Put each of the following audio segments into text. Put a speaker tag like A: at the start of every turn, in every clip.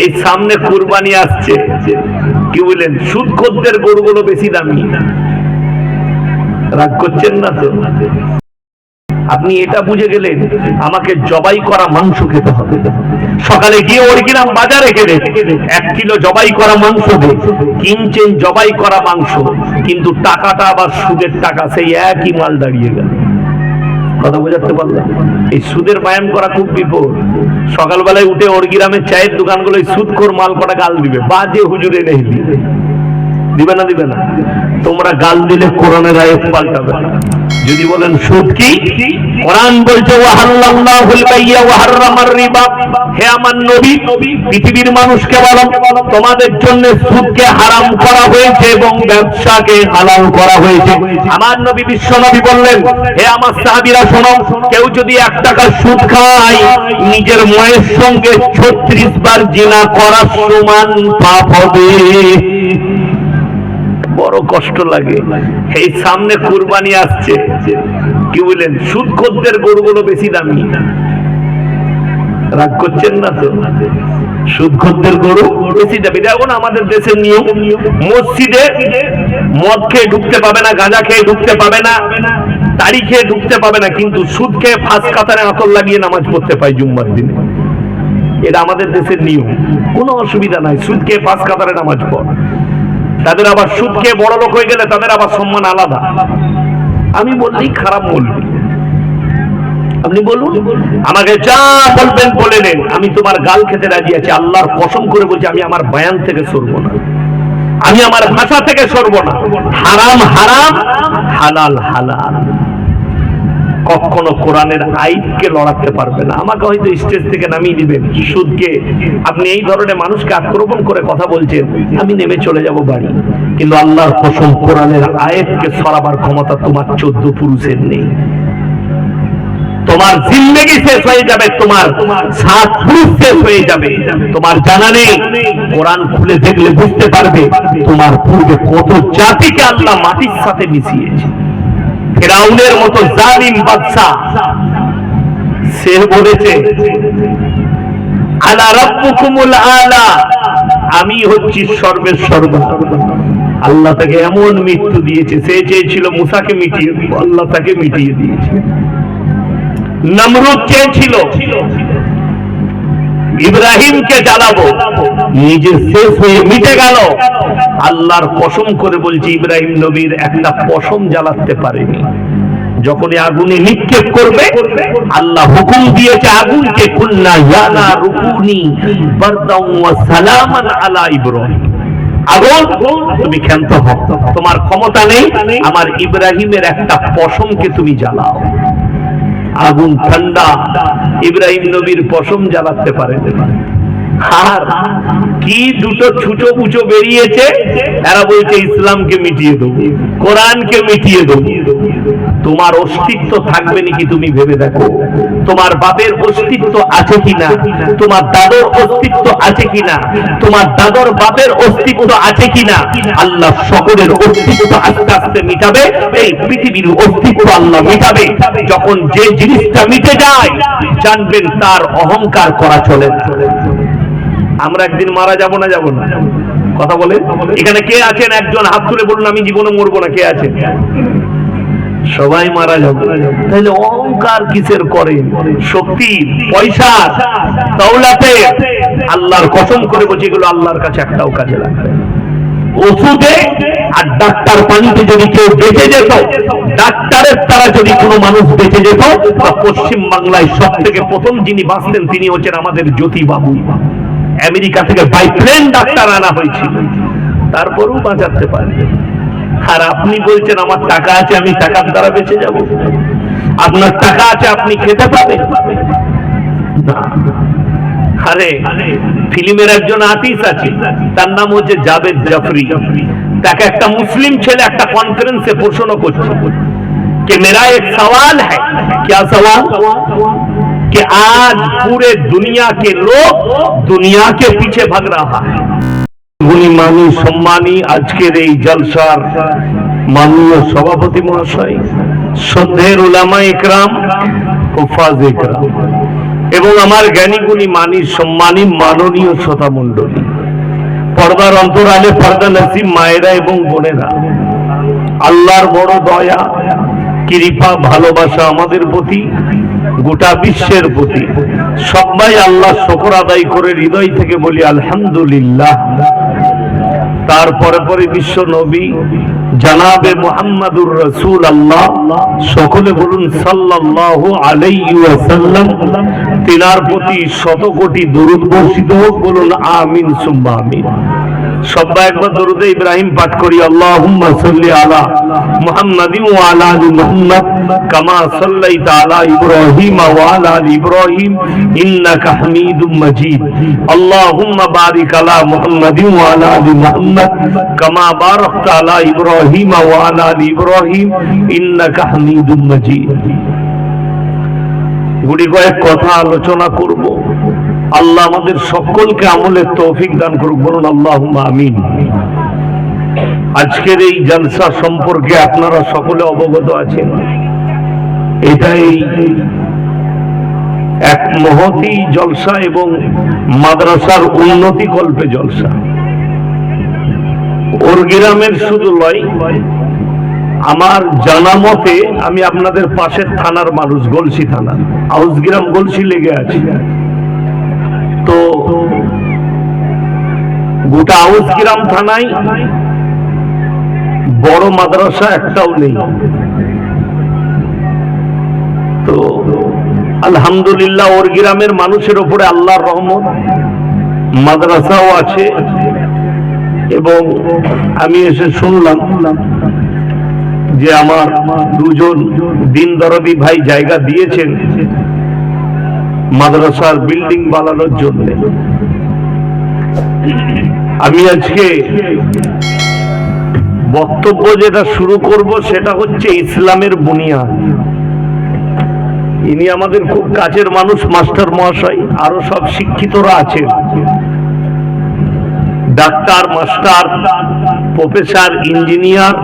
A: এই সামনে কুরবানি আসছে। কি বলেন? সুদ খদ্দের গরুগুলো বেশি দামি। রাগ করছেন না তো? আপনি এটা বুঝে গেলেন, আমাকে জবাই করা মাংস খেতে হবে। সকালে গিয়ে অরিজিনাম বাজারে গেলে এক কিলো জবাই করা মাংস কিনছেন জবাই করা মাংস, কিন্তু টাকাটা আবার সুদের টাকা, সেই একই মাল দাঁড়িয়ে গেল। কথা বোঝাতে পারলাম এই সুদের বায়ান করা খুব বিপদ। সকালবেলায় উঠে ওর গ্রামের চায়ের দোকানগুলো সুদ কর মাল কটা গাল দিবে। বাজে হুজুরে নেই দিবে। দিবে না দিবে না। তোমরা গাল দিলে কোরআনের আয়াত পাল্টাবে। যদি বলেন, সুদ কি? কোরআন বলছে হে আমার নবী, পৃথিবীর মানুষকে বলো, তোমাদের জন্য সুদকে হারাম করা হয়েছে এবং ব্যবসাকে হালাল করা হয়েছে। আমার নবী বিশ্ব নবী বললেন, হে আমার সাহাবীরা, শোনো, কেউ যদি এক টাকা সুদ খায়, নিজের মায়ের সঙ্গে ছত্রিশ বার জিনা করার সমান পাপ হবে। বড় কষ্ট লাগে। এই সামনে কুরবানি আসছে। কি বলেন? সুদ খদ্দের গরুগুলো বেশি দামি। রাগ করছেন না তো? সুদখদ্দের গরু বেশি দামি। দেখুন আমাদের দেশের নিয়ম। মসজিদে মদ খেয়ে ঢুকতে পাবে না, গাঁজা খেয়ে ঢুকতে পাবে না তাড়ি খেয়ে ঢুকতে পাবে না, কিন্তু সুদ খেয়ে ফাঁস কাতারে আতর লাগিয়ে নামাজ পড়তে পাই জুম্মার দিনে। এটা আমাদের দেশের নিয়ম। কোনো অসুবিধা নাই। সুদ খেয়ে ফাঁস কাতারে নামাজ পড়। তাদের আবার সুদ খেয়ে বড় লোক হয়ে গেলে তাদের আবার সম্মান আলাদা। আমি বললেই খারাপ বলবি। আপনি বলুন। আমাকে যা বলবেন বলে নেন। আমি তোমার গাল খেতে রাজি আছি। আল্লাহর কসম করে বলছি, আমি আমার বয়ান থেকে সরবো না। আমি আমার ভাষা থেকে সরবো না। হারাম হারাম, হালাল হালাল। কখনো কোরআনের আইনকে লড়াতে পারবে না। আমাকে হয়তো স্টেজ থেকে নামিয়ে দিবেন সুদকে। আপনি এই ধরনের মানুষকে আক্রমণ করে কথা বলছেন, আমি নেমে চলে যাব বাড়ি। কিন্তু আল্লাহর কসম, কোরআনের আয়াতকে সরাবার ক্ষমতা তোমার চোদ্দ পুরুষের নেই। তোমার জিন্দগি শেষ হয়ে যাবে, তোমার সাত পুরুষ শেষ হয়ে যাবে। তোমার জানা নেই, কোরআন খুলে দেখলে বুঝতে পারবে, তোমার পূর্বে কত জাতিকে আল্লাহ মাটির সাথে মিশিয়েছে। ফেরাউনের মতো জালিম বাদশা। সে বলেছে আলা রাব্বুকুমুল আলা, আমি হচ্ছি সর্বের সর্ব। আল্লাহ তাকে এমন মৃত্যু দিয়েছে, সে চেয়েছিল মুসাকে মিটিয়ে আল্লাহ তাকে মিটিয়ে দিয়েছে। নমরুদ চেয়েছিল ইব্রাহিমকে জ্বালাবো নিজে শেষ হয়ে মিটে গেল। আল্লাহর কসম করে বলছি, ইব্রাহিম নবীর একটা পশম জ্বালাতে পারেনি। যখনই আগুনে নিক্ষেপ করবে, আল্লাহ হুকুম দিয়েছে আগুনকে, কুল্লা ইয়ানা রুকুনি বারদাউ ওয়া সালামান আলা ইব্রাহিম। আগুন, তুমি ক্ষান্ত হও। তোমার ক্ষমতা নেই, আমার ইব্রাহিমের একটা পশমকে তুমি জ্বালাও। আগুন ঠান্ডা ইব্রাহিম নবীর পশম জ্বালাতে পারে। আর কি দুটো ছুটো পুচো বেরিয়েছে বলছে, ইসলামকে মিটিয়ে দেবো, কোরআনকে মিটিয়ে দেবো। তোমার অস্তিত্ব থাকবে নাকি তুমি ভেবে দেখো? তোমার বাপের অস্তিত্ব আছে কিনা? তোমার দাদর অস্তিত্ব আছে কিনা? তোমার দাদর বাপের অস্তিত্ব আছে কিনা? আল্লাহ সকলের অস্তিত্ব আস্তে আস্তে মিটাবে, এই পৃথিবীর অস্তিত্ব আল্লাহ মিটাবে। যখন যে জিনিসটা মিটে যায়, জানবেন তার অহংকার করা চলে না। আমরা একদিন মারা যাব না যাব না? কথা বলে এখানে কে আছেন? একজন হাত তুলে বলুন, আমি জীবনে মরবো না। কে আছেন? সবাই মারা যাবে। তাহলে অহংকার কিসের করে? শক্তি, পয়সা, দৌলাতে। আল্লাহর কসম করে বলছি, এগুলো আল্লাহর কাছে একটাও কাজে লাগবে ওষুধে আর ডাক্তার পানিতে যদি কেউ বেঁচে যেত, ডাক্তারের দ্বারা যদি কোনো মানুষ বেঁচে যেত পশ্চিম বাংলায় সব থেকে প্রথম যিনি বাঁচতেন, তিনি হচ্ছেন আমাদের জ্যোতি বাবু আমেরিকা থেকে বাই প্লেন ডাক্তার আনা হয়েছিল তারপরেও বাঁচাতে পারবে আর আপনি বলছেন আমার টাকা আছে আমি টাকার দ্বারা বেঁচে যাব আপনার টাকা আছে আপনি খেতে পাবেন না আরে ফিল্মের একজন আর্টিস্ট আছে তার নাম হচ্ছে জাভেদ জাফরি তাকে একটা মুসলিম ছেলে একটা কনফারেন্সে প্রশ্ন করছে कि मेरा एक सवाल है क्या सवाल कि आज पूरे दुनिया के लोग दुनिया के पीछे भाग रहा है গুণী মানি সম্মানী আজকের এই জলসার মাননীয় সভাপতি মহাশয় শ্রদ্ধের উলামা ইকরাম হুফাজ ইকরাম এবং আমার জ্ঞানীগুণী মানি সম্মানী মাননীয় শ্রোতা মণ্ডলী পর্দার অন্তরালে পর্দা নাসিম মায়েরা এবং বোনেরা আল্লাহর বড় দয়া কৃপা ভালোবাসা আমাদের প্রতি গোটা বিশ্বের প্রতি সবাই আল্লাহ শকর আদায় করে হৃদয় থেকে বলি, আলহামদুলিল্লাহ। তারপরে পরে বিশ্ব নবী জানাবে মোহাম্মদুর রসুল আল্লাহ সকলে বলুন, সাল্লাল্লাহু আলাইহি ওয়াসাল্লাম। তিনার প্রতি শত কোটি দরুদ হোক, বলুন, আমিন, সুম্মা আমিন। সবাই একবার দরুদে ইব্রাহিম পাঠ করি মুহাম্মাদ কামা গুড়ি কয়েক কথা আলোচনা করব। আল্লাহ আমাদের সকলকে আমলের তৌফিক দান করুক, বলুন আল্লাহ আমিন। আজকের এই জলসা সম্পর্কে আপনারা সকলে অবগত আছেন। এটাই এক মহতি জলসা এবং মাদ্রাসার উন্নতি কল্পে জলসা। ওর গ্রামের শুধু লয় আমার জানা মতে আমি আপনাদের পাশের থানার মানুষ, গলসি থানা আউসগ্রাম গলসি লেগে আছে। গোটা আউসগ্রাম থানায় বড় মাদ্রাসা একটাও নেই। তো আলহামদুলিল্লাহ, ওর গ্রামের মানুষের ওপরে আল্লাহর রহমত, মাদ্রাসাও আছে। এবং আমি এসে শুনলাম যে আমার দুজন দিন দরদি ভাই জায়গা দিয়েছেন মাদ্রাসার বিল্ডিং বানানোর জন্য। আমি আজকে বক্তব্য যেটা শুরু করব সেটা হচ্ছে ইসলামের বুনিয়াদ। ইনি আমাদের খুব কাছের মানুষ, মাস্টার মহাশয়, আরও সব শিক্ষিতরা আছেন। Doctor, master, professor, engineer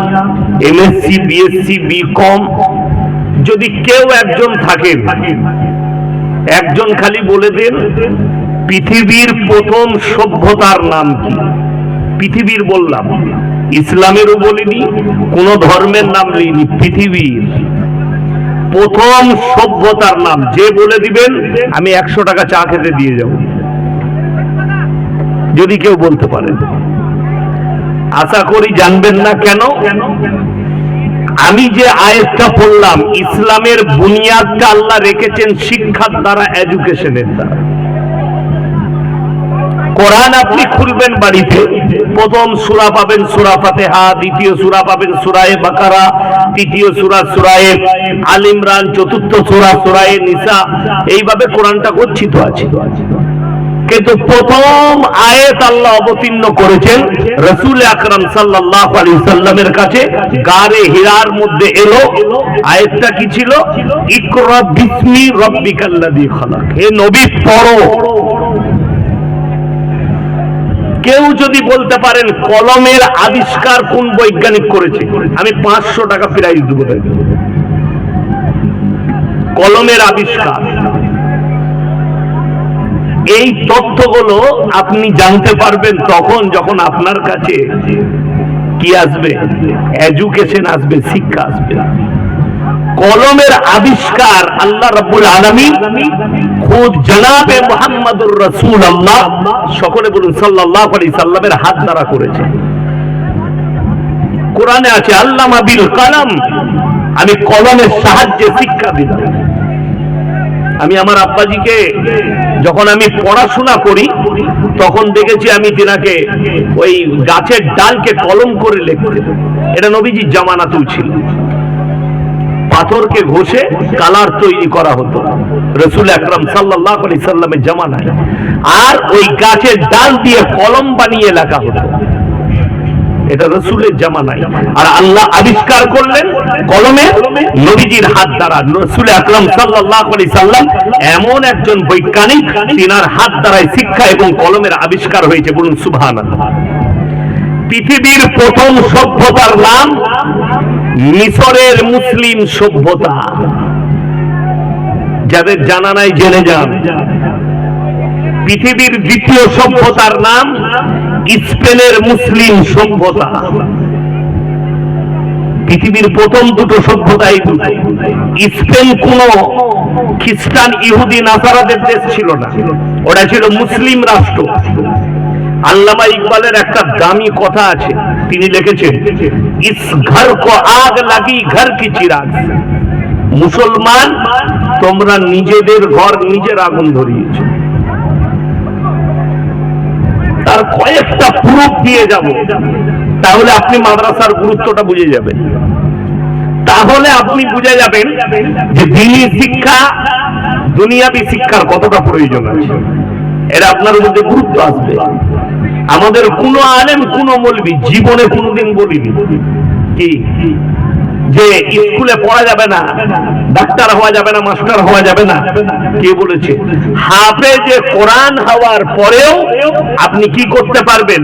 A: MSc BSc BCom যদি কেউ একজন থাকেন, একজন খালি বলে দেন পৃথিবীর প্রথম সভ্যতার নাম কি? পৃথিবীর বললাম। ইসলামেরও বলিনি, কোন ধর্মের নাম লিনি পৃথিবীর। প্রথম সভ্যতার নাম। যে বলে দিবেন, আমি একশো টাকা চা খেতে দিয়ে যাব। যদি কেউ বলতে পারেন আশা করি জানবেন না কেন? আমি যে আয়াতটা পড়লাম, ইসলামের বুনিয়াদটা আল্লাহ রেখেছেন শিক্ষার দ্বারা এডুকেশনের দ্বারা। কোরআন আপনি খুলবেন বাড়িতে। প্রথম সুরা পাবেন সূরা ফাতিহা, দ্বিতীয় সুরা পাবেন সুরায়ে বাকারা, তৃতীয় সুরা সূরায়ে আল ইমরান, চতুর্থ সুরা সূরায়ে নিসা। এইভাবে কোরআনটা গচ্ছিত আছে। কিন্তু প্রথম আয়াত আল্লাহ অবতীর্ণ করেছেন রসুল আকরাম সাল্লাল্লাহু আলাইহি সাল্লামের কাছে। গারে হীরার মধ্যে এলো। আয়াতটা কি ছিল? ইকরা বিসমি রাব্বিকাল্লাযী খালাক। হে নবী, পড়ো। কেউ যদি বলতে পারেন কলমের আবিষ্কার কোন বৈজ্ঞানিক করেছে, আমি পাঁচশো টাকা প্রাইজ দেবো কলমের আবিষ্কার। এই তথ্যগুলো আপনি জানতে পারবেন তখন যখন আপনার কাছে কি আসবে? এডুকেশন আসবে, শিক্ষা আসবে। কলমের আবিষ্কার আল্লাহ রাব্বুল আলামিন। খুদ জনাবে মুহাম্মদুর রাসূলুল্লাহ। সকলে বলুন, সাল্লাল্লাহু আলাইহি সাল্লামের হাত দ্বারা করেছে। কোরআনে আছে, আল্লামা বিল কলম। আমি কলমের সাহায্যে শিক্ষা দিলাম। আমি আমার আব্বাজিকে যখন আমি পড়াশোনা করি, তখন দেখেছি আমি তিনাকে ওই গাছের ডালকে কলম করে লিখতে। এটা নবীজির জামানাতেও ছিল। পাথরকে ঘষে কালার তৈরি করা হতো। রসুল আকরাম সাল্লাহ আলি জামানায়। আর ওই গাছের ডাল দিয়ে কলম বানিয়ে লেখা হতো। এটা রসুলের জামানায়। আর আল্লাহ আবিষ্কার করলেন কলমে নবীজির হাত দ্বারা। রসুল আকরাম সাল্লাহ আলি সাল্লাম এমন একজন বৈজ্ঞানিক, তিনার হাত দ্বারাই শিক্ষা এবং কলমের আবিষ্কার হয়েছে বলুন সুভান পৃথিবীর প্রথম সভ্যতার নাম মিশরের মুসলিম সভ্যতা। যাদের জানা নাই, জেনে যান। পৃথিবীর দ্বিতীয় সভ্যতার নাম স্পেনের মুসলিম সভ্যতা। পৃথিবীর প্রথম দুটো সভ্যতা এই দুটো স্পেন কোন খ্রিস্টান, ইহুদি, নাসারাদের দেশ ছিল না। ওটা ছিল মুসলিম রাষ্ট্র। আল্লামা ইকবালের একটা দামি কথা আছে। তিনি লিখেছেন, ইস ঘর কো আগ লাগি ঘর কি চিরাগ। মুসলমান, তোমরা নিজেদের ঘর নিজের আগুন ধরিয়েছো। তার কয়েকটা প্রুফ দিয়ে যাব। তাহলে আপনি মাদ্রাসার গুরুত্বটা বুঝে যাবেন। তাহলে আপনি বুঝে যাবেন যে দিনী শিক্ষা, দুনিয়াবি শিক্ষার কতটা প্রয়োজন আছে। এরা আপনার মধ্যে গুরুত্ব আসবে। আমাদের কোন আলেম, কোন মলবি জীবনে কোনোদিন বলিনি। কি? যে স্কুলে পড়া যাবে না, ডাক্তার হওয়া যাবে না, মাস্টার হওয়া যাবে না। কে বলেছে? হাফেজে কোরআন হওয়ার পরেও আপনি কি করতে পারবেন?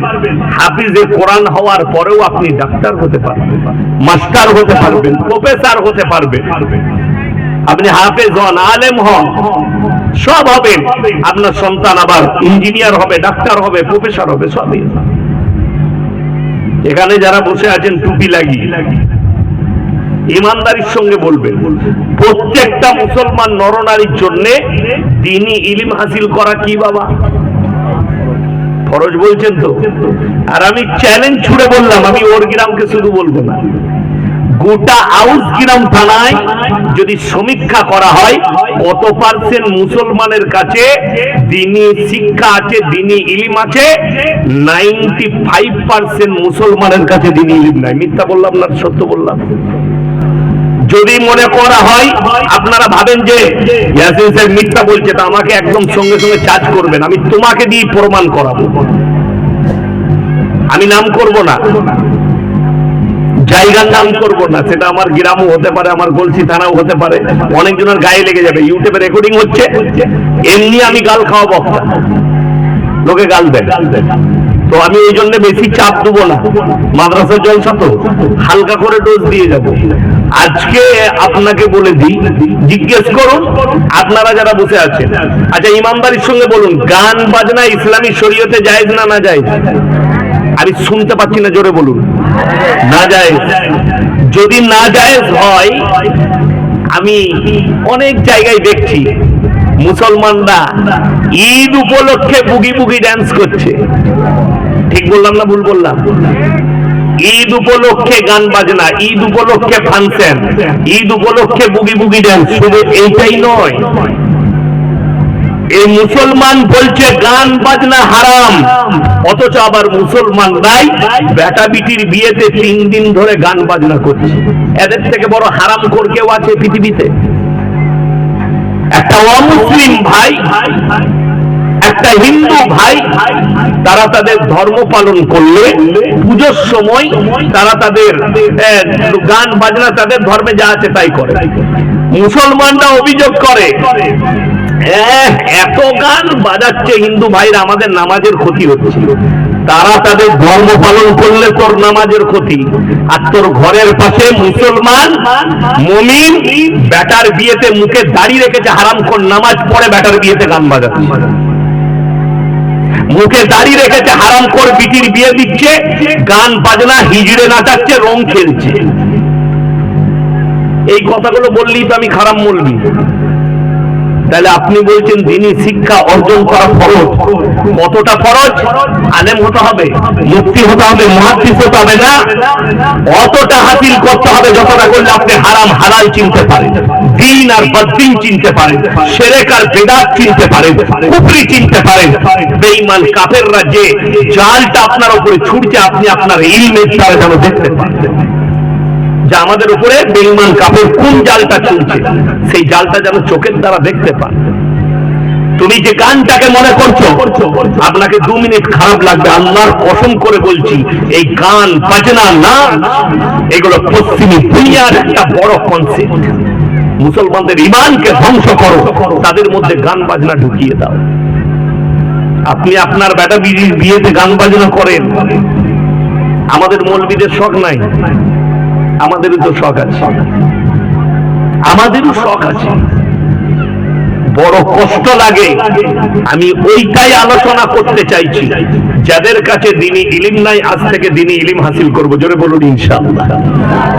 A: হাফিজে কোরআন হওয়ার পরেও আপনি ডাক্তার হতে পারবেন, মাস্টার হতে পারবেন, প্রফেসর হতে পারবেন। আপনি হাফেজ হন আলেম হন। সব হবেন আপনার সন্তান আবার ইঞ্জিনিয়ার হবে, ডাক্তার হবে, প্রফেসর হবে, সবই এখানে যারা বসে আছেন, টুপি লাগিয়ে। ইমানদারির সঙ্গে বলবেন, প্রত্যেকটা মুসলমান নরনারীর জন্য দিনই ইলিম হাসিল করা কি বাবা? ফরজ বলছেন তো? আর আমি চ্যালেঞ্জ ছুড়ে বললাম, আমি ওর গ্রামকে শুধু বলব না। গোটা আউস গ্রাম থানায় যদি সমীক্ষা করা হয়, কত পার্সেন্ট মুসলমানের কাছে দিনী শিক্ষা আছে, দিনী ইলিম আছে? নাইনটি ফাইভ পার্সেন্ট মুসলমানের কাছে দিনী ইলিম নাই। মিথ্যা বললাম না, সত্য বললাম? যদি মনে করা হয়, আপনারা ভাবেন যে মিথ্যা বলছে, তা আমাকে একদম সঙ্গে সঙ্গে চার্জ করবেন। আমি তোমাকে দিয়ে প্রমাণ করাবো। আমি নাম করব না। জায়গার নাম করব না, সেটা আমার গ্রামও হতে পারে, আমার গলসি থানাও হতে পারে, অনেকজনের গায়ে লেগে যাবে, ইউটিউবে রেকর্ডিং হচ্ছে, এমনি আমি গাল খাওয়া বক্তা লোকে গাল দেয়। তো আমি এই জন্য বেশি চাপ দেবো না, মাদ্রাসার জলসা তো, হালকা করে ডোজ দিয়ে যাব। আজকে আপনাকে বলে দিই, জিজ্ঞেস করুন, আপনারা যারা বসে আছেন। আচ্ছা ইমানদারির সঙ্গে বলুন, গান বাজনা ইসলামী শরীয়তে জায়েজ না না জায়েজ? আমি শুনতে পাচ্ছি না, জোরে বলুন। না জায়েজ যদি না জায়েজ হয়, আমি অনেক জায়গায় দেখছি, মুসলমানরা ঈদ উপলক্ষে বুগি বুগি ড্যান্স করছে। ঠিক বললাম না ভুল বললাম? ঈদ উপলক্ষে গান বাজনা, ঈদ উপলক্ষে ফাংশন ঈদ উপলক্ষে বুগি বুগি ড্যান্স শুধু এইটাই নয় এই মুসলমান বলছে গান বাজনা হারাম। অথচ আবার মুসলমান নাই বেটা বিটির বিয়েতে তিন দিন ধরে গান বাজনা করছে। এদের থেকে বড় হারাম কর কেউ আছে পৃথিবীতে? একটা অমুসলিম ভাই একটা হিন্দু ভাই তারা তাদের ধর্ম পালন করলে পুজোর সময় তারা তাদের গান বাজনা তাদের ধর্মে যা আছে তাই করে। মুসলমানরা অভিযোগ করে "এহ, এত গান বাজাচ্ছে হিন্দু ভাইরা, আমাদের নামাজের ক্ষতি হচ্ছে। তারা তাদের ধর্ম পালন করলে তোর নামাজের ক্ষতি। আর তোর ঘরের পাশে মুসলমান, মমিন বিয়েতে মুখে দাড়ি রেখেছে, হারাম কর নামাজ পড়ে বিয়েতে গান বাজাচ্ছে। মুখে রেখেছে, হারাম কর বিটির বিয়ে দিচ্ছে, গান বাজনা হিজড়ে নাচাচ্ছে, রং খেলছে। এই কথাগুলো বললেই তো আমি খারাপ বলবি। তাহলে আপনি বলছেন দিনী শিক্ষা অর্জন করা ফরজ। কতটা ফরজ? আলেম হতে হবে মুক্তি হতে হবে মহাদিস হতে হবে না? অতটা হাসিল করতে হবে যতটা করলে আপনি হারাম, হালাল চিনতে পারেন। দিন আর বদ্দিন চিনতে পারেন, সেরেক আর বেদাত চিনতে পারেন, কুফরি চিনতে পারেন। বেঈমান, কাফেররা যে জালটা আপনার উপরে ছুটছে, আপনি আপনার ইলমের দ্বারা যেন দেখতে পারেন। যে আমাদের উপরে বেঈমান কাপড় কোন জালটা চলছে সেই জালটা যেন চোখের দ্বারা দেখতে পান। তুমি যে গানটাকে মনে করছ, আপনাকে দু মিনিট খারাপ লাগবে, আল্লাহর কসম করে বলছি, এই গান, বাজনা না, এগুলো পশ্চিমী দুনিয়ার একটা বড় কনসেপ্ট মুসলমানদের ইমানকে ধ্বংস করো, তাদের মধ্যে গান, বাজনা ঢুকিয়ে দাও। আপনি আপনার বেটা বিয়েতে গান, বাজনা করেন। আমাদের মৌলবীদের শখ নাই। আমাদেরও তো শখ আছে। আমাদেরও শখ আছে। বড় কষ্ট লাগে। আমি ওইটাই আলোচনা করতে চাইছি। যাদের কাছে দিনী ইলিম নাই, আজ থেকে দিনী ইলিম হাসিল করব। জোরে বলুন, ইনশাআল্লাহ।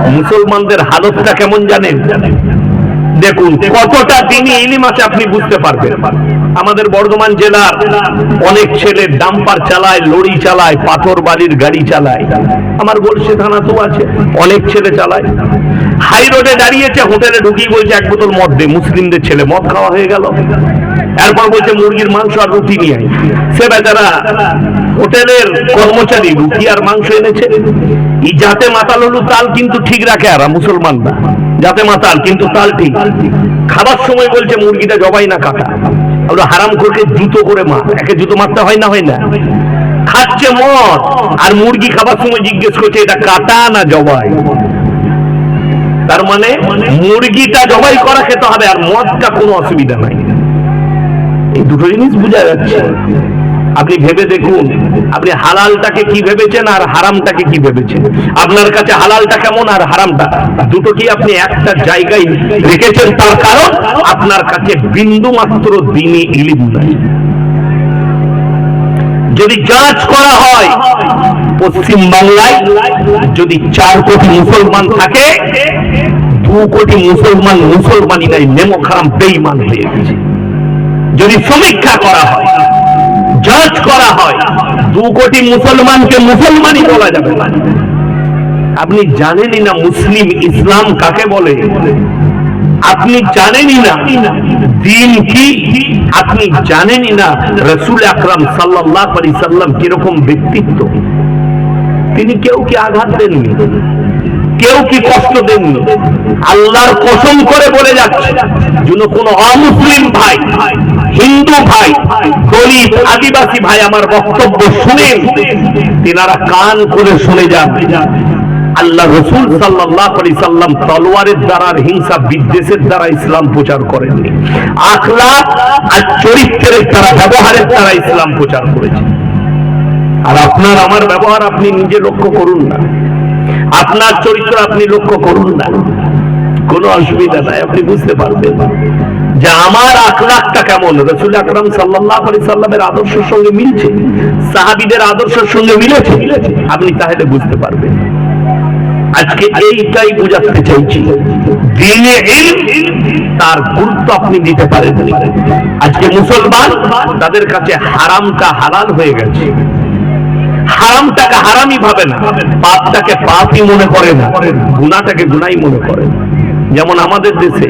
A: মুসলমানদের হালতটা কেমন জানেন? দেখুন, কতটা দিনই ইলিম আছে আপনি বুঝতে পারবেন। আমাদের বর্ধমান জেলার অনেক ছেলে ডাম্পার চালায় লড়ি চালায়, পাথর বালির গাড়ি চালায়। আমার গোলসে থানা তো আছে, অনেক ছেলে চালায়। হাই রোডে দাঁড়িয়েছে, হোটেলে ঢুকিয়ে বলছে, এক বোতল মদ দে, মুসলিমদের ছেলে, মদ খাওয়া হয়ে গেল। এরপর বলছে, মুরগির মাংস আর রুটি নিয়ে আয়। সে বেচারা হোটেলের কর্মচারী রুটি আর মাংস এনেছে। এই যাতে মাতাল হলু, তাল কিন্তু ঠিক রাখে আর, মুসলমানরা। যাতে মাতাল, কিন্তু তাল ঠিক। খাবার সময় বলছে, মুরগিটা জবাই না, কাটা। আমরা হারাম করকে জুতো করে মা, একে জুতো মারতে হয় না হয় না। খাচ্ছে মদ, আর মুরগি খাবার সময় জিজ্ঞেস করছে, এটা কাটা না জবাই? তার মানে মুরগিটা জবাই করা খেতে হবে, আর মদটা কোনো অসুবিধা নাই। এই দুটো জিনিস বোঝা যাচ্ছে। আপনি ভেবে দেখুন, আপনি হালালটাকে কি ভেবেছেন আর হারামটাকে কি ভেবেছেন? আপনার কাছে হালালটা কেমন আর হারামটা? দুটো কি আপনি একটা জায়গায় রেখেছেন? তার কারণ আপনার কাছে বিন্দু মাত্র দিনে ইলিম নাই। যদি যাচ করা হয়, পশ্চিম বাংলায় যদি চার কোটি মুসলমান থাকে, দু কোটি মুসলমান মুসলমানই নাই, নেমো খারাম বেইমান হয়ে গেছে। যদি সমীক্ষা করা হয় জাজ করা হয়। দু কোটি মুসলমানকে মুসলমানই বলা যাবে আপনি জানেনই না মুসলিম ইসলাম কাকে বলে? আপনি জানেনই না দিন কি? আপনি জানেনই না রসুল আকরাম সাল্লাহ আলি সাল্লাম কীরকম ব্যক্তিত্ব? তিনি কেউ কি আঘাত দেননি? কেউ কি কষ্ট দেননি? আল্লাহর কসম করে বলে যাচ্ছে, যেন কোন অমুসলিম ভাই হিন্দু ভাই গরিব আদিবাসী ভাই আমার বক্তব্য শুনেন। তেনারা কান করে শুনে যান। আল্লাহ রসুল সাল্লাহ সাল্লাম তলোয়ারের দ্বারা হিংসা বিদ্বেষের দ্বারা ইসলাম প্রচার করেননি। আখলাক আর চরিত্রের দ্বারা, ব্যবহারের দ্বারা ইসলাম প্রচার করেছে আর আপনার, আমার ব্যবহার আপনি নিজে লক্ষ্য করুন না। আপনার চরিত্র আপনি লক্ষ্য করুন না। কোনো অসুবিধা নাই, আপনি বুঝতে পারবেন। যে আমার আখলাকটা কেমন? রসুল আকরাম সাল্লাহ আলি সাল্লামের আদর্শের সঙ্গে মিলছে, সাহাবিদের আদর্শের সঙ্গে মিলেছে, আপনি তাহলে বুঝতে পারবেন। আজকে এইটাই বোঝাতে চাইছি, দিনে তার গুরুত্ব আপনি দিতে পারেন আজকে মুসলমান, তাদের কাছে হারামটা হালাল হয়ে গেছে। হারামটাকে হারামই ভাবে না, পাপটাকে পাপই মনে করে না গুণাটাকে গুনাই মনে করে যেমন আমাদের দেশে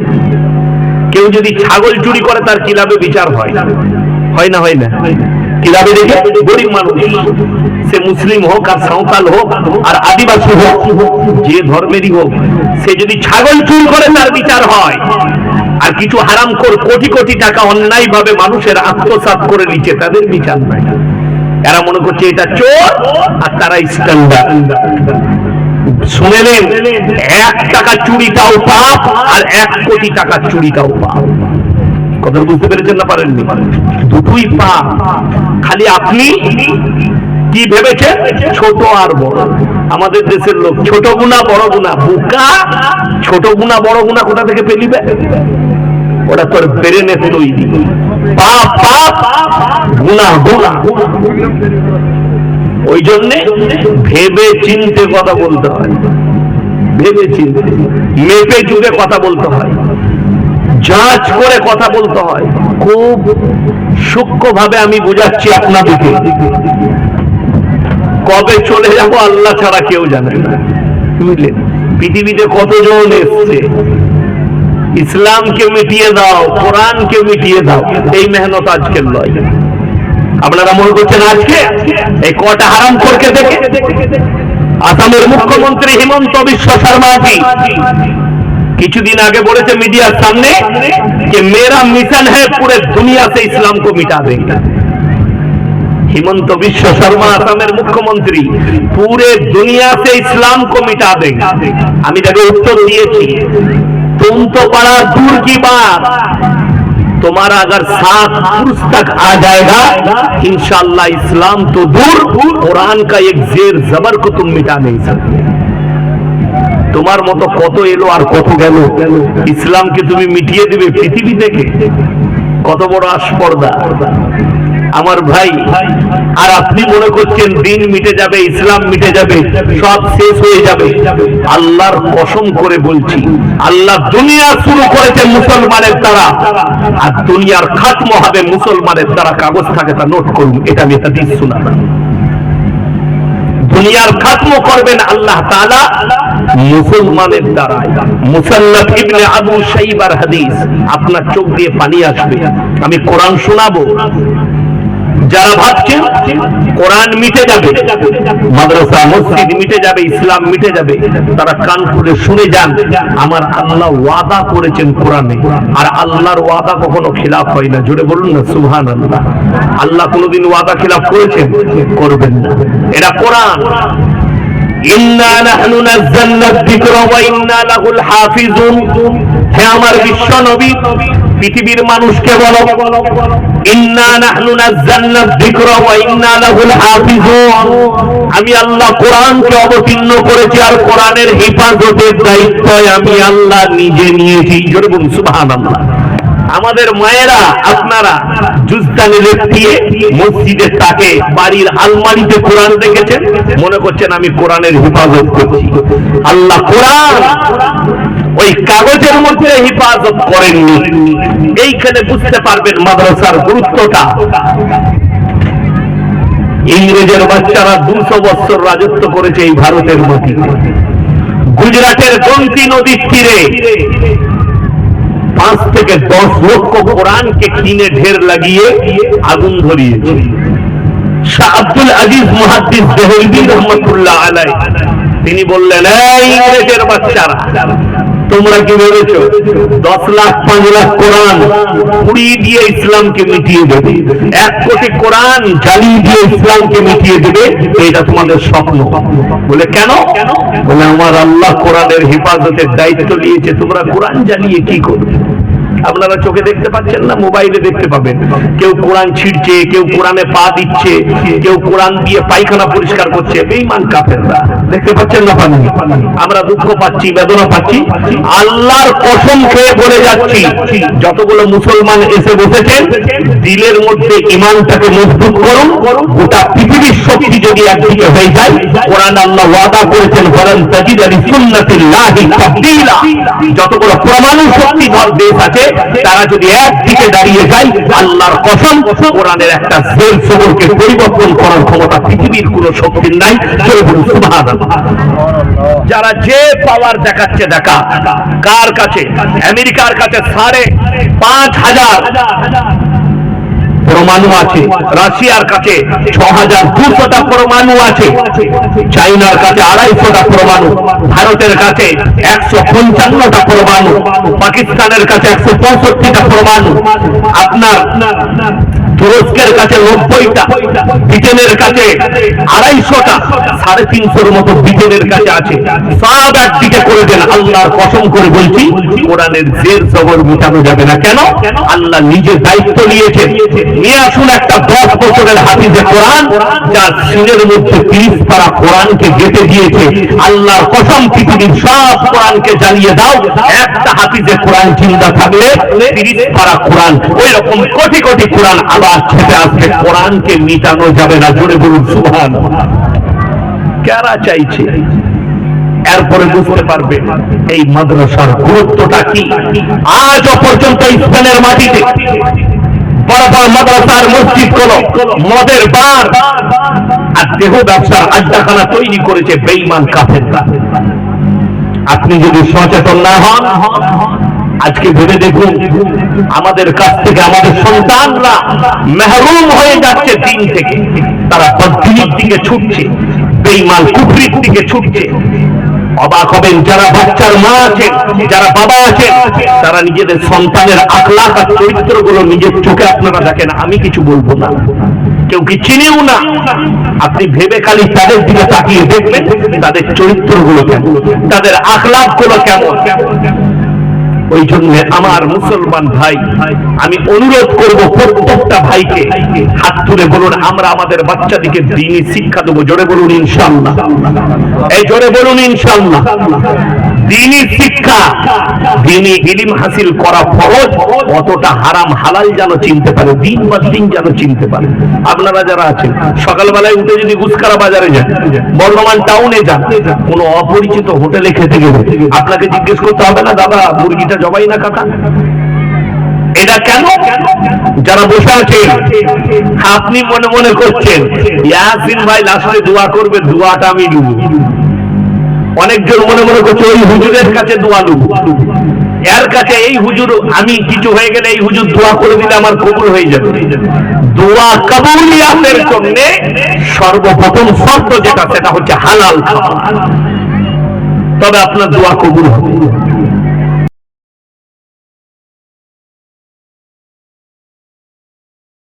A: কেউ যদি ছাগল চুরি করে, তার কিলাবে বিচার হয়। হয় না হয় না? কিলাবে দেখে? গরিব মানুষ। সে মুসলিম হোক আর সাঁওতাল হোক আর আদিবাসী হোক, যে ধর্মেরই হোক, সে যদি ছাগল চুরি করে, তার বিচার হয়। আর কিছু হারাম কর কোটি কোটি টাকা অন্যায় ভাবে মানুষের আত্মসাৎ করে নিচ্ছে, তাদের বিচার নাই। এরা মনে করছে এটা চোর আর তারা স্ট্যান্ডার্ড শুনে নেন এক টাকা চুরিটাও পাপ, আর এক কোটি টাকা চুরিটাও পাপ। কথা বুঝতে পেরেছেন না পারেননি? দুটোই পাপ। খালি আপনি কি ভেবেছেন? ছোট আর বড়। আমাদের দেশের লোক ছোট গুণা, বড় গুণা। বোকা, ছোট গুণা, বড় গুণা কোথা থেকে পেলিবে? ওটা তোর ব্রেনে তৈরি। পাপ পাপ, গুণা গুণা। ওই জন্যে ভেবে চিনতে কথা বলতে হয়। ভেবে চিনতে। মেপে চুপে কথা বলতে হয়। যাচ করে কথা বলতে হয়। খুব সূক্ষ্মভাবে আমি বোঝাচ্ছি আপনাদেরকে। কবে চলে যাব আল্লাহ ছাড়া কেউ জানে না। বুঝলেন? পৃথিবীতে কতজন এসছে? ইসলামকে মিটিয়ে দাও, কোরআনকে মিটিয়ে দাও। এই মেহনত আজকের নয় আপনারা মনে করছেন আজকে এই কটা হারাম করকে দেখে আসামের মুখ্যমন্ত্রী হিমন্ত বিশ্ব শর্মাজি কিছুদিন আগে বলেছে মিডিয়ার সামনে যে মেরা মিশন হ্যাঁ পুরে দুনিয়া সে ইসলাম को मिटा देंगे हिमंत विश्व शर्मा আসামের মুখ্যমন্ত্রী পুরে দুনিয়া से इस्लाम को मिटा देंगे আমি তাকে উত্তর দিয়েছি तुम तो बड़ा दूर की बात तुम्हारा अगर सात पुरुष तक आ जाएगा इंशाल्लाह इस्लाम तो दूर कुरान का एक जेर जबर को तुम मिटा नहीं सकते তোমার মতো কত এলো আর কত গেল ইসলামকে তুমি মিটিয়ে দেবে পৃথিবী থেকে কত বড় আস্পর্দা আমার ভাই, আর আপনি মনে করছেন দিন মিটে যাবে, ইসলাম মিটে যাবে, সব শেষ হয়ে যাবে। আল্লাহর কসম করে বলছি, আল্লাহ দুনিয়া শুরু করেছে মুসলমানের দ্বারা, আর দুনিয়ার খাত্ম হবে মুসলমানের দ্বারা, কাগজ থাকে তা নোট করুন, এটা আমি এটা দিস শোনা দুনিয়ার খাত্ম করবেন আল্লাহ তাআলা মুসলমানের দ্বারা। মুসান্নাফ ইবনে আবু শাইবার হাদিস আপনার চোখ দিয়ে পানি আসবে। আমি কোরআন শোনাবো যারা ভাবছেন কোরআন মিটে যাবে, মাদ্রাসা, মসজিদ মিটে যাবে, ইসলাম মিটে যাবে, তারা কান খুলে শুনে যান, আমার আল্লাহ ওয়াদা করেছেন কোরআনে, আর আল্লাহর ওয়াদা কখনো খিলাফ হয় না। জোরে বলুন না সুবহান আল্লাহ আল্লাহ কোনোদিন ওয়াদা খিলাফ করেছেন? করবেন না। এটা কোরআন। হে আমার বিশ্ব নবী পৃথিবীর মানুষকে বলো আমি আল্লাহ কোরআনকে অবতীর্ণ করেছি আর কোরআনের হেফাজতের দায়িত্ব আমি আল্লাহ নিজে নিয়েছি। জোরে বলুন, সুবহানাল্লাহ। আমাদের মায়েরা, আপনারা জুস্তানি রেখে মসজিদের তাকে বাড়ির আলমারিতে কোরআন রেখেছেন। মনে করছেন আমি কোরআনের হেফাজত করছি। আল্লাহ কোরআন ওই কাগজের মধ্যে হেফাজত করেননি। এইখানে বুঝতে পারবেন মাদ্রাসার গুরুত্বটা। ইংরেজের বাচ্চারা দুশো বছর রাজত্ব করেছে এই ভারতের মাটিতে। গুজরাটের গন্তি নদীর তীরে পাঁচ থেকে দশ লক্ষ কোরআনকে কিনে ঢের লাগিয়ে আগুন ধরিয়ে শাহ আব্দুল আজিজ মহাদিস দেহলভি রহমতুল্লাহ আলাই তিনি বললেন, এই বাচ্চারা তোমরা কি বলেছ দশ লাখ, পাঁচ লাখ কোরআন পুড়িয়ে দিয়ে ইসলামকে মিটিয়ে দেবে। এক কোটি কোরআন জ্বালিয়ে দিয়ে ইসলামকে মিটিয়ে দেবে এটা তোমাদের স্বপ্ন। বলে কেন? বলে আমার আল্লাহ কোরআনের হেফাজতের দায়িত্ব নিয়েছে, তোমরা কোরআন জ্বালিয়ে কি করবে? আপনারা চোখে দেখতে পাচ্ছেন না, মোবাইলে দেখতে পাবেন। কেউ কোরআন ছিঁড়ছে, কেউ কোরআনে পা দিচ্ছে, কেউ কোরআন দিয়ে পায়খানা পরিষ্কার করছে, বেঈমান কাফেররা। দেখতে পাচ্ছেন না, পানি? আমরা দুঃখ পাচ্ছি, বেদনা পাচ্ছি, আল্লাহর কসম খেয়ে বলে যাচ্ছি, যতগুলো মুসলমান এসে বসেছেন, দিলের মধ্যে ইমানটাকে মজবুত করুন, গোটা পৃথিবীর শক্তি যদি একদিকে হয়ে যায়, কোরআন আল্লাহ ওয়াদা করেছেন, বলেন, তাজিদ আলী সুন্নাতিল্লাহি তাবদীলা। যতগুলো পরমাণু শক্তিধর দেশ আছে তারা যদি একদিকে দাঁড়িয়ে যায়, আল্লাহর কসম, কোরআনের একটা জেল সবরকে পরিবর্তন করার ক্ষমতা পৃথিবীর কোনো শক্তির নাই। যারা যে পাওয়ার দেখাচ্ছে, দেখা। কার কাছে? আমেরিকার কাছে সাড়ে পাঁচ হাজার। পরমাণু আছে, রাশিয়ার কাছে ছ হাজার দুশোটা পরমাণু আছে, চাইনার কাছে আড়াইশোটা পরমাণু, ভারতের কাছে একশো পঞ্চান্নটা পরমাণু, পাকিস্তানের কাছে একশো পঁয়ষট্টিটা পরমাণু। আপনার তুরস্কের কাছে নব্বইটা, ব্রিটেনের কাছে আড়াইশোটা, সাড়ে তিনশোর মতো ব্রিটেনের কাছে আছে। সব একদিকে করে দেন, আল্লাহর কসম করে বলছি, কোরআনের জের জবর মিটানো যাবে না। কেন? আল্লাহ নিজে দায়িত্ব নিয়েছেন। নিয়ে আসুন একটা দশ বছরের হাফিজে কোরআন যার সিনের মধ্যে তিরিশ পারা কোরআনকে গেঁথে দিয়েছে। আল্লাহর কসম, পৃথিবীর সব কোরআনকে জ্বালিয়ে দাও। একটা হাফিজে কোরআন চিন্তা থাকলে তিরিশ পারা কোরআন ওই রকম কোটি কোটি কোরআন আবার ছেপে আসবে কোরআনকে মিটানো যাবে না। জোরে বলুন সুবহান কারা চাইছে? এরপরে বুঝতে পারবে এই মাদ্রাসার গুরুত্বটা কি। আজও পর্যন্ত স্পেনের মাটিতে বড় বড় মাদ্রাসার মসজিদগুলো মদের বার আর দেহ ব্যবসার আড্ডাখানা তৈরি করেছে বেইমান কাফের আপনি যদি সচেতন না হন আজকে ভেবে দেখুন, আমাদের কাছ থেকে আমাদের সন্তানরা মেহরুম হয়ে যাচ্ছে দিন থেকে। তারা বদ্দিনীর দিকে ছুটছে বেইমান কুফরির দিকে ছুটছে। অবাক হবেন যারা বাচ্চার মা আছেন, যারা বাবা আছেন, তারা নিজেদের সন্তানের আখলাখ আর চরিত্রগুলো নিজের চোখে আপনারা দেখেন, আমি কিছু বলব না। কেউ কি চিনেও না? আপনি ভেবে খালি তাদের দিকে তাকিয়ে দেখবেন, তাদের চরিত্রগুলো কেমন, তাদের আখলাখগুলো কেমন। ওই জন্য আমার মুসলমান ভাই, আমি অনুরোধ করব প্রত্যেকটা ভাইকে হাত তুলে বলুন, আমরা আমাদের বাচ্চাদিকে দিনই শিক্ষা দেবো। জোরে বলুন ইনশাল্লাহ এই জোরে বলুন ইনশাল্লাহ দিনী শিক্ষা দিনী ইলিম হাসিল করা ফরজ, অতটা হারাম হালাল যেন চিনতে পারে, দিন বা দিন যেন চিনতে পারে। আপনারা যারা আছেন, সকালবেলায় উঠে যদি গুসকারা বাজারে যান, বর্ধমান টাউনে যান, কোনো অপরিচিত হোটেলে খেতে গেলে আপনাকে জিজ্ঞেস করতে হবে না, দাদা, মুরগিটা জবাই না কাকা? এটা কেন? যারা বসে আছে, আপনি মনে মনে করছেন, ইয়াসিন ভাই, লাস্টে দোয়া করবে, দোয়াটা আমি নেব। অনেকজন মনে মনে করছে, ওই হুজুরের কাছে দোয়া নেব। এর কাছে এই হুজুর, আমি কিছু হয়ে গেলে এই হুজুর দোয়া করে দিলে আমার কবুল হয়ে যাবে। দোয়া কাবুলিয়াতের জন্য সর্বপ্রথম শর্ত যেটা, সেটা হচ্ছে হালাল তবে আপনার দোয়া কবুল হবে।